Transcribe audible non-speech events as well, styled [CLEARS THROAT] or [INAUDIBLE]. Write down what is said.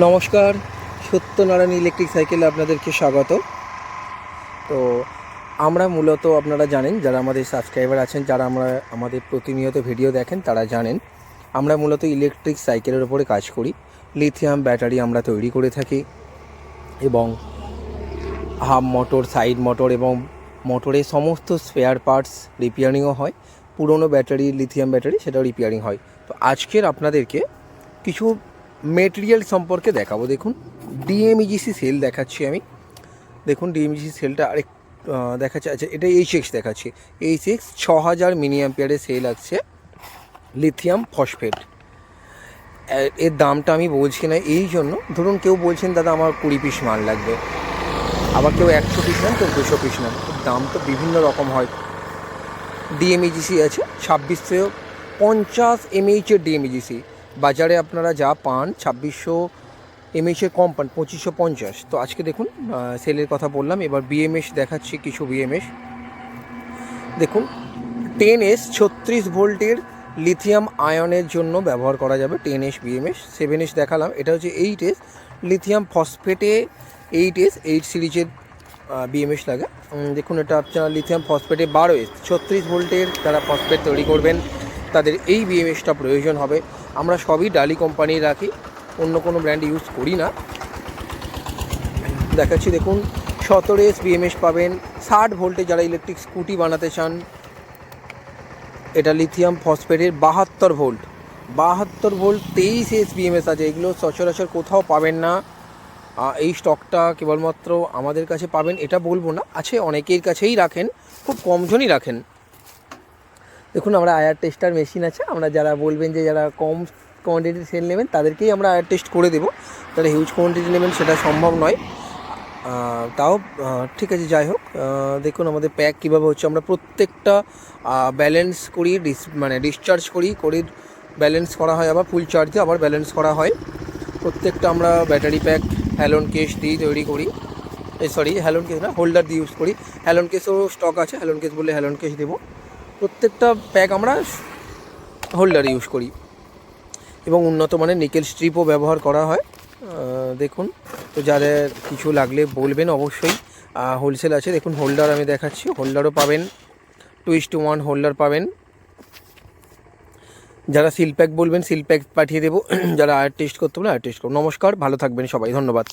নমস্কার, সত্যনারায়ণ ইলেকট্রিক সাইকেলে আপনাদেরকে স্বাগত। তো আমরা মূলত আপনারা জানেন, যারা আমাদের সাবস্ক্রাইবার আছেন, যারা আমরা আমাদের প্রতিনিয়ত ভিডিও দেখেন, তারা জানেন, আমরা মূলত ইলেকট্রিক সাইকেলের ওপরে কাজ করি। লিথিয়াম ব্যাটারি আমরা তৈরি করে থাকি এবং হাফ মোটর, সাইড মোটর এবং মোটরের সমস্ত স্পেয়ার পার্টস রিপেয়ারিংও হয়। পুরনো ব্যাটারি, লিথিয়াম ব্যাটারি, সেটাও রিপেয়ারিং হয়। তো আজকের আপনাদেরকে কিছু মেটেরিয়াল সম্পর্কে দেখাবো দেখুন। ডিএমইজিসি সেল দেখাচ্ছি আমি। দেখুন ডিএমইজিসি সেলটা আরেক আহ, দেখাচ্ছে। আচ্ছা এটা এইচ এক্স দেখাচ্ছি। এইচ এক্স ছ হাজার মিনি অ্যাম্পিয়ারের সেল আছে লিথিয়াম ফসফেট এর দামটা আমি বলছি না এই জন্য। ধরুন কেউ বলছেন দাদা আমার কুড়ি পিস মাল লাগবে। আবার কেউ একশো পিস নেন কেউ দুশো পিস নেন। দাম তো বিভিন্ন রকম হয়। ডিএমইজিসি আছে ছাব্বিশশো পঞ্চাশ এমএইচের ডিএমইজিসি বাজারে আপনারা যা পান, ছাব্বিশশো এমএইচের কম পান, পঁচিশশো পঞ্চাশ। তো আজকে দেখুন সেলের কথা বললাম, এবার বিএমএস দেখাচ্ছি কিছু বিএমএস দেখুন টেন এস ছত্রিশ ভোল্টের লিথিয়াম আয়নের জন্য ব্যবহার করা যাবে ten S BMS seven S দেখালাম, এটা হচ্ছে এইট এস লিথিয়াম ফসফেটে এইট এস এইট সিরিজের বিএমএস লাগে। দেখুন, এটা আপনার লিথিয়াম ফসফেটে বারো এস ছত্রিশ ভোল্টের যারা ফসফেট তৈরি করবেন, তাদের এই বিএমএসটা প্রয়োজন হবে। আমরা সবই ডালি কোম্পানির রাখি, অন্য কোনো ব্র্যান্ড ইউজ করি না। দেখাচ্ছি দেখুন, সতেরো এস বিএমএস পাবেন, ষাট ভোল্টে যারা ইলেকট্রিক স্কুটি বানাতে চান, এটা লিথিয়াম ফসফেটের বাহাত্তর ভোল্ট বাহাত্তর ভোল্ট তেইশ এস বিএমএস আছে, এগুলো সচরাচর কোথাও পাবেন না। এই স্টকটা কেবলমাত্র আমাদের কাছে পাবেন, এটা বলব না, আছে অনেকের কাছেই রাখেন, খুব কমজনই রাখেন। দেখুন, আমরা আয়ার টেস্টার মেশিন আছে। আমরা যারা বলবেন যে যারা কম কোয়ান্টিটির সেল নেবেন, তাদেরকেই আমরা আয়ার টেস্ট করে দেবো। যারা হিউজ কোয়ান্টিটি নেবেন, সেটা সম্ভব নয়। তাও ঠিক আছে, যাই হোক। দেখুন, আমাদের প্যাক কীভাবে হচ্ছে। আমরা প্রত্যেকটা ব্যালেন্স করি ডিস মানে ডিসচার্জ করি, করে ব্যালেন্স করা হয়। আবার ফুল চার্জে আবার ব্যালেন্স করা হয়। প্রত্যেকটা আমরা ব্যাটারি প্যাক হ্যালন কেস দিয়ে তৈরি করি। সরি হ্যালন কেস না হোল্ডার দিয়ে ইউজ করি। হ্যালন কেসও স্টক আছে। হ্যালন কেস বলে হ্যালন কেস দেবো। প্রত্যেকটা প্যাক আমরা হোল্ডার ইউজ করি। এবং উন্নত মানের নিকেল স্ট্রিপও ব্যবহার করা হয়। দেখুন, তো যাদের কিছু লাগলে বলবেন অবশ্যই। হোলসেল আছে, দেখুন হোল্ডার আমি দেখাচ্ছি। হোল্ডারও পাবেন টুইস্ট টু ওয়ান হোল্ডার পাবেন। যারা সিল প্যাক বলবেন সিল প্যাক পাঠিয়ে দেবো। [CLEARS THROAT] যারা আয়ার টেস্ট করতে বলে আয়ার টেস্ট করুন নমস্কার, ভালো থাকবেন সবাই, ধন্যবাদ।